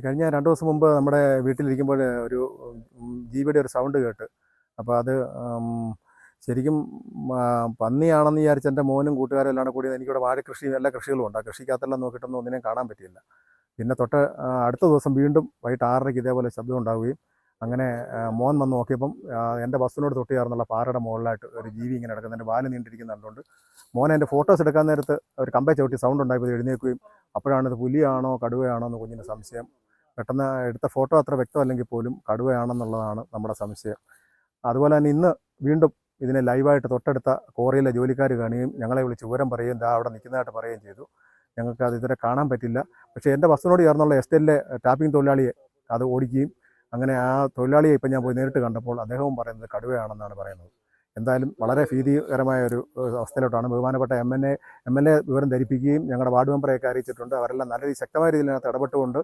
ഈ കഴിഞ്ഞ രണ്ട് ദിവസം മുമ്പ് നമ്മുടെ വീട്ടിലിരിക്കുമ്പോൾ ഒരു ജീവിയുടെ ഒരു സൗണ്ട് കേട്ട്. അപ്പോൾ അത് ശരിക്കും പന്നിയാണെന്ന് വിചാരിച്ച് എന്റെ മോനും കൂട്ടുകാരും എല്ലാം കൂടി എനിക്കിവിടെ വാഴക്കൃഷി എല്ലാ കൃഷികളും ഉണ്ട്. ആ കൃഷിക്കകത്തെല്ലാം നോക്കിയിട്ടൊന്നും ഒന്നിനെയും കാണാൻ പറ്റിയില്ല. പിന്നെ തൊട്ട് അടുത്ത ദിവസം വീണ്ടും വൈകിട്ട് ആറരയ്ക്ക് ഇതേപോലെ ശബ്ദം ഉണ്ടാവുകയും അങ്ങനെ മോൻ വന്ന് നോക്കിയപ്പം എന്റെ ബസ്സിനോട് തൊട്ട് ചേർന്നുള്ള പാറയുടെ മുകളിലായിട്ട് ഒരു ജീവി ഇങ്ങനെ കിടക്കുന്നതിന്റെ വാൽ നീണ്ടിരിക്കുന്ന മോൻ എന്റെ ഫോട്ടോസ് എടുക്കാൻ നേരത്ത് ഒരു കമ്പേ ചവിട്ടി സൗണ്ട് ഉണ്ടായപ്പോൾ എഴുന്നേൽക്കുകയും അപ്പോഴാണ് ഇത് പുലിയാണോ കടുവയാണോ എന്ന് കുഞ്ഞിന്റെ സംശയം പെട്ടെന്ന് എടുത്ത ഫോട്ടോ അത്ര വ്യക്തമല്ലെങ്കിൽ പോലും കടുവയാണെന്നുള്ളതാണ് നമ്മുടെ സംശയം. അതുപോലെ തന്നെ ഇന്ന് വീണ്ടും ഇതിനെ ലൈവായിട്ട് തൊട്ടടുത്ത കോറിയിലെ ജോലിക്കാർ കാണുകയും ഞങ്ങളെ വിളിച്ച് വിവരം പറയുകയും ദാ അവിടെ നിൽക്കുന്നതായിട്ട് പറയുകയും ചെയ്തു. ഞങ്ങൾക്ക് അത് ഇതുവരെ കാണാൻ പറ്റില്ല. പക്ഷേ എന്റെ ബസ്സിനോട് ചേർന്നുള്ള എസ്റ്റേറ്റിലെ ടാപ്പിംഗ് തൊഴിലാളിയെ അത് ഓടിക്കുകയും അങ്ങനെ ആ തൊഴിലാളിയെ ഇപ്പം ഞാൻ പോയി നേരിട്ട് കണ്ടപ്പോൾ അദ്ദേഹവും പറയുന്നത് കടുവയാണെന്നാണ് പറയുന്നത്. എന്തായാലും വളരെ ഭീതികരമായ ഒരു അവസ്ഥയിലോട്ടാണ്. ബഹുമാനപ്പെട്ട M N A M L A വിവരം ധരിപ്പിക്കുകയും ഞങ്ങളുടെ വാർഡ് മെമ്പറെയൊക്കെ അറിയിച്ചിട്ടുണ്ട്. അവരെല്ലാം നല്ല രീതിയിൽ ശക്തമായ രീതിയിൽ അതിനകത്ത് ഇടപെട്ടുകൊണ്ട്